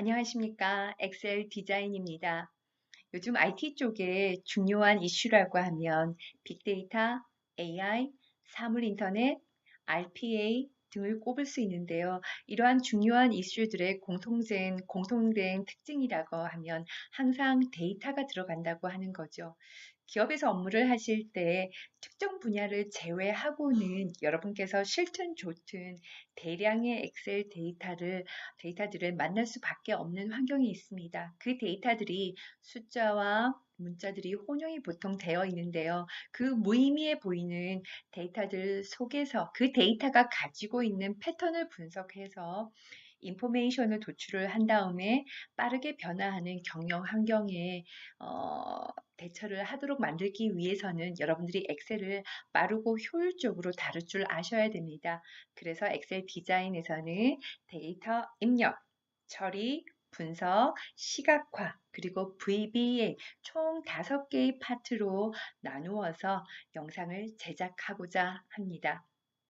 안녕하십니까. 엑셀 디자인입니다. 요즘 IT 쪽에 중요한 이슈라고 하면 빅데이터, AI, 사물인터넷, RPA 등을 꼽을 수 있는데요. 이러한 중요한 이슈들의 공통된, 공통된 특징이라고 하면 항상 데이터가 들어간다고 하는 거죠. 기업에서 업무를 하실 때 특정 분야를 제외하고는 여러분께서 싫든 좋든 대량의 엑셀 데이터를 데이터들을 만날 수밖에 없는 환경이 있습니다. 그 데이터들이 숫자와 문자들이 혼용이 보통 되어 있는데요. 그 무의미해 보이는 데이터들 속에서 그 데이터가 가지고 있는 패턴을 분석해서 인포메이션을 도출을 한 다음에 빠르게 변화하는 경영 환경에 어, 대처를 하도록 만들기 위해서는 여러분들이 엑셀을 빠르고 효율적으로 다룰 줄 아셔야 됩니다. 그래서 엑셀 디자인에서는 데이터 입력, 처리, 분석, 시각화, 그리고 VBA 총 다섯 개의 파트로 나누어서 영상을 제작하고자 합니다.